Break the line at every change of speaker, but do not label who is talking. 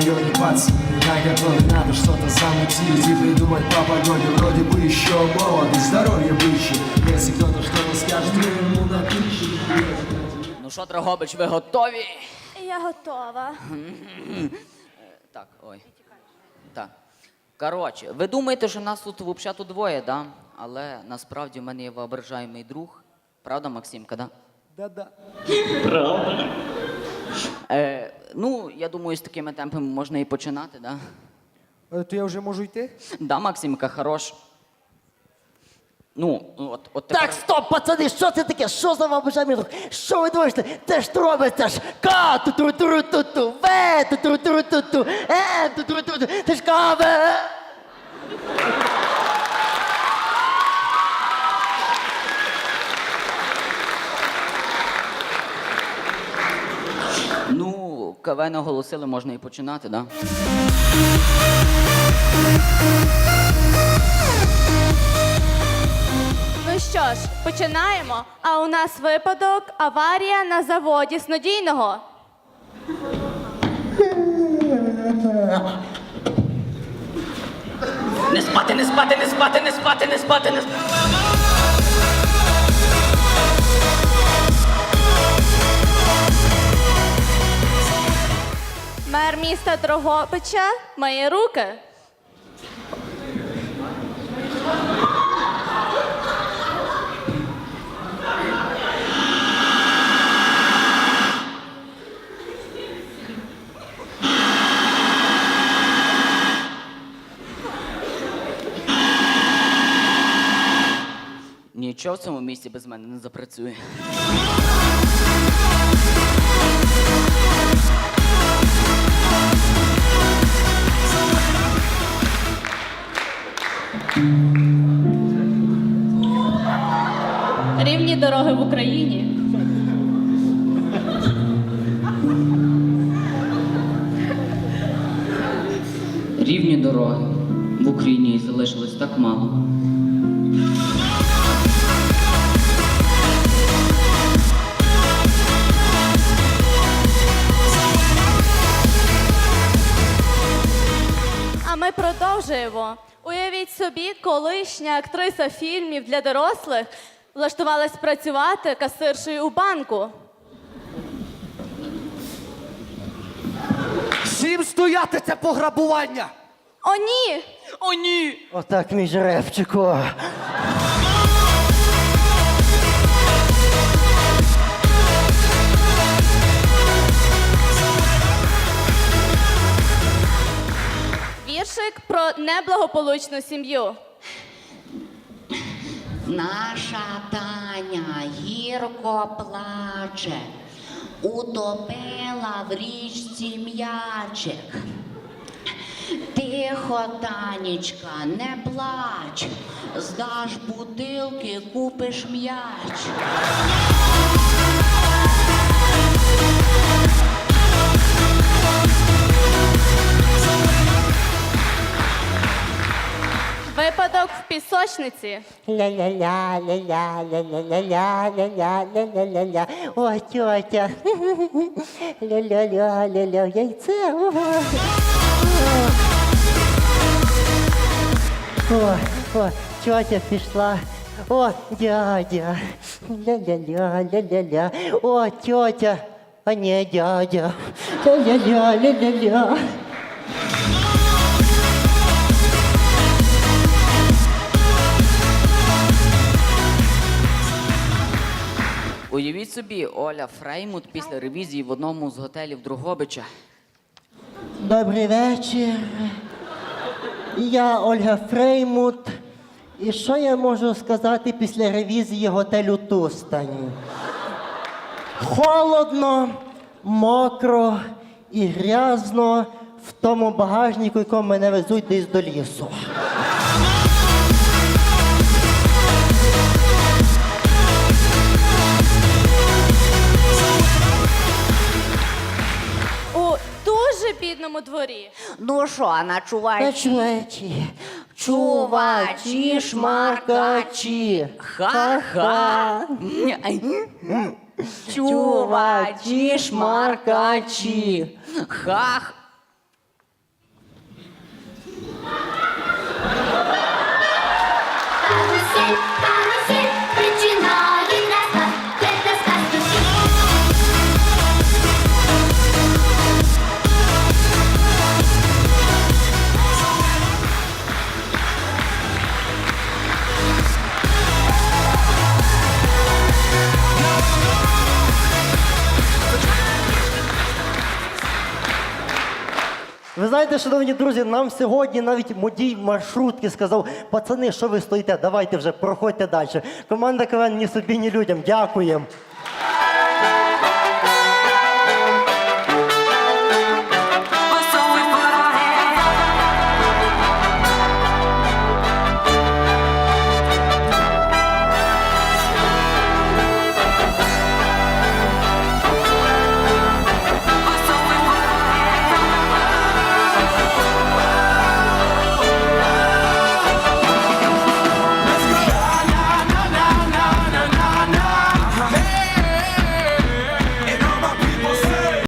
ситуации На которой надо что-то замутить И придумать по погоде Вроде бы еще молод и здоровье бычье Если кто-то что-то скажет, вы ему напишите
Ну що, Драгобич, ви готові?
Я готова.
Так, ой. Так. Коротше, ви думаєте, що нас тут взагалі тут двоє, да? Але насправді в мене є воображаємий друг. Правда, Максимка, да?
Да-да
Е, ну, я думаю, з такими темпами можна і починати, да?
Е, То я вже можу йти?
Да, Максимка, хорош. Ну, от, от тепер...
Так, стоп, пацани, що це таке? Що за вам бажання? Що ви думаєте? Це ж робиться ж ка ту ту ту ту ту ве ту ту ту ту ту Е, ту ту ту ту Це ж каве.
Ну, КВ оголосили, можна і починати, да?
Ну що ж, починаємо. А у нас випадок аварія на заводі снодійного.
Не спати, не спати, не спати, не спати, не спати, не спати.
Міста Дрогобича має руки.
Нічого в цьому місці без мене не запрацює.
Рівні дороги в Україні.
Рівні дороги в Україні залишилось так мало.
Продовжуємо. Уявіть собі, колишня актриса фільмів для дорослих влаштувалась працювати касиршою у банку.
Всім стояти це пограбування.
О, ні!
О, ні!
Отак, мій жеребчику.
Віршик про неблагополучну сім'ю.
Наша Таня гірко плаче, утопила в річці м'ячик. Тихо, Танечка, не плач, здаш бутилки, купиш м'яч.
Пісочниці.
Ля-ля-ля, ля-ля, ля-ля-ля-ля, ля-ля, ля-ля-ля-ля. О, тьотя. Ля-ля-ля, ля-ля, яйце. О, О, тьотя пішла. О, дядя. Ля-ля-ля, ля-ля-ля. О, тьотя. А не дядя. Ля-ля-ля,
Уявіть собі, Оля Фреймут після ревізії в одному з готелів Другобича.
Добрий вечір. Я Ольга Фреймут. І що я можу сказати після ревізії готелю Тустань? Холодно, мокро і грязно в тому багажнику, якому мене везуть десь до лісу.
Ну що, начувай?
чувачі? чувачі, чувачі, шмаркачі.
Ха-ха!
Чувачі, шмаркачі.
Хах!
Знаєте, шановні друзі, нам сьогодні навіть модій маршрутки сказав: пацани, що ви стоїте? Давайте вже проходьте далі. Команда КВН ні собі, ні людям. Дякуємо.